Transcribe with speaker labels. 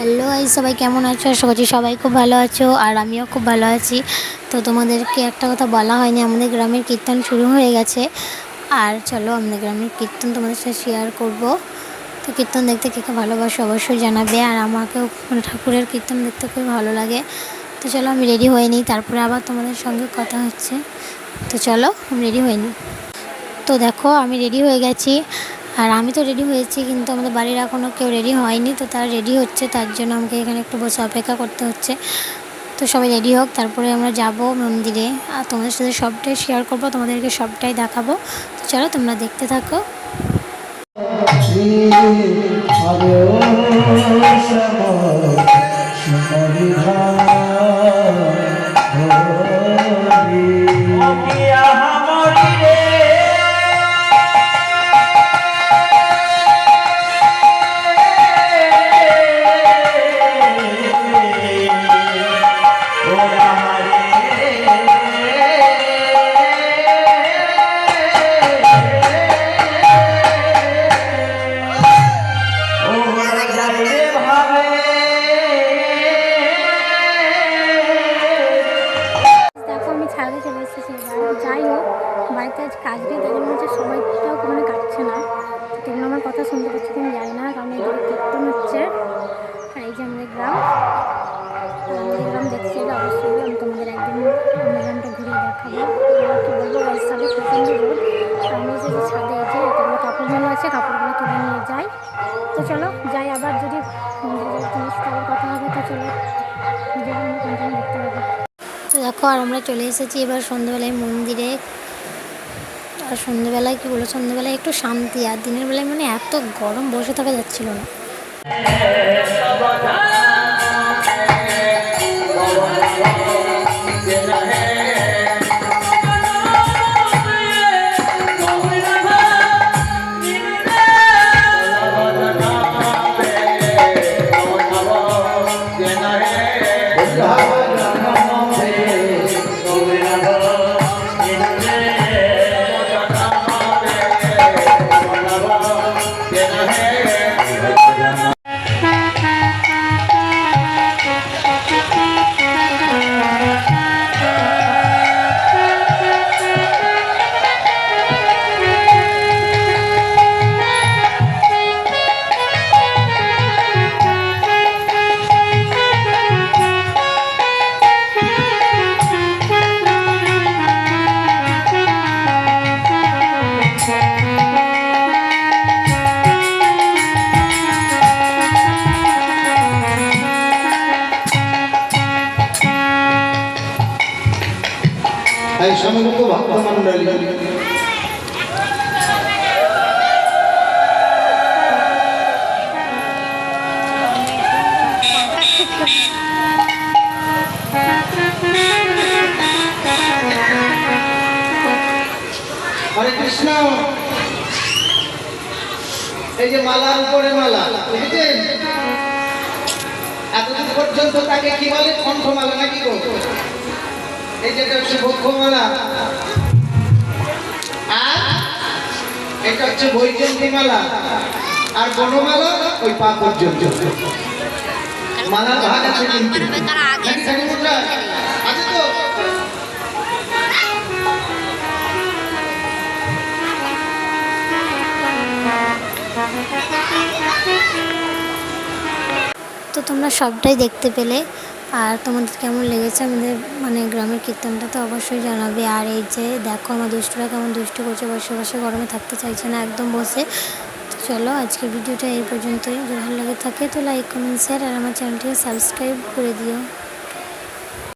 Speaker 1: Hello এই সবাই কেমন আছো? আশা করছি সবাই খুব ভালো আছো, আর আমিও খুব ভালো আছি। তো তোমাদেরকে একটা কথা বলা হয়নি, আমাদের গ্রামের কীর্তন শুরু হয়ে গেছে। আর চলো, আমাদের গ্রামের কীর্তন তোমাদের সাথে শেয়ার করব। তো কীর্তন দেখতে কে কে ভালোবাসো অবশ্যই জানাবে, আর আমাকেও মানে ঠাকুরের কীর্তন দেখতে খুব ভালো লাগে। তো চলো, আমি রেডি হয়ে নিই, তারপরে আবার তোমাদের সঙ্গে কথা হচ্ছে। তো চলো, আমি রেডি হয়ে নিই। তো দেখো, আমি রেডি হয়ে গেছি। আর আমি তো রেডি হয়েছি, কিন্তু আমাদের বাড়ির এখনও কেউ রেডি হয়নি, তো তারা রেডি হচ্ছে, তার জন্য আমাকে এখানে একটু বসে অপেক্ষা করতে হচ্ছে। তো সবাই রেডি হোক, তারপরে আমরা যাব মন্দিরে। আর তোমাদের সাথে সবটাই শেয়ার করব, তোমাদেরকে সবটাই দেখাবো। তো চলো তোমরা দেখতে থাকো। চলে এসেছি যাই হোক, বাড়িতে আজ কাজ নেই, তাই জন্য হচ্ছে সময়টাও কোনো কাটছে না। তোমরা আমার কথা শুনতে পাচ্ছি তুমি জানি না, কারণ এদিকে কীর্তন হচ্ছে। আর এই যে আমাদের গ্রাম আমাদের গ্রাম দেখছি গেলে অবশ্যই, আমি তোমাদের একদিন আমাদের গ্রামটা ঘুরিয়ে দেখাবো। কি বলব রাস্তাটা প্রচণ্ড আর আমি এসেছি ছাদে এই যে এতগুলো কাপড়গুলো আছে, কাপড়গুলো তুলে নিয়ে যাই। তো চলো, যাই আবার যদি মন্দিরে যাই তোমার সাথে আবার কথা হবে, তো চলো ভিডিওটা আমরা কন্টিনিউ দেখতে হবে। তো দেখো, আর আমরা চলে এসেছি এবার সন্ধ্যেবেলায় মন্দিরে। আর সন্ধ্যেবেলায় কী বলো সন্ধ্যেবেলায় একটু শান্তি, আর দিনের বেলায় মানে এত গরম, বসে থাকা যাচ্ছিল না।
Speaker 2: সমগ্র ভক্তমণ্ডলী হরে কৃষ্ণ। এই যে মালার উপরে মালা বুঝেছেন এতদিন পর্যন্ত তাকে কি বলে? কণ্ঠমালা নাকি গো এই হচ্ছে বক্ষমালা আর এটা হচ্ছে বৈজন্তী মালা আর বনমালা ওই পা পর্যন্ত মালার ভাগ আছে কিন্তু। আছে তো?
Speaker 1: তো তোমরা সবটাই দেখতে পেলে। আর তোমাদের কেমন লেগেছে আমাদের মানে গ্রামের কীর্তনটা তো অবশ্যই জানাবে। আর এই যে দেখো আমার দুষ্টরা কেমন দুষ্ট করছে, বসে বসে গরমে থাকতে চাইছে না, একদম বসে। চলো আজকের ভিডিওটা এই পর্যন্তই। ভালো লাগে থাকে তো লাইক কমেন্ট শেয়ার আর আমার চ্যানেলটিকে সাবস্ক্রাইব করে দিও।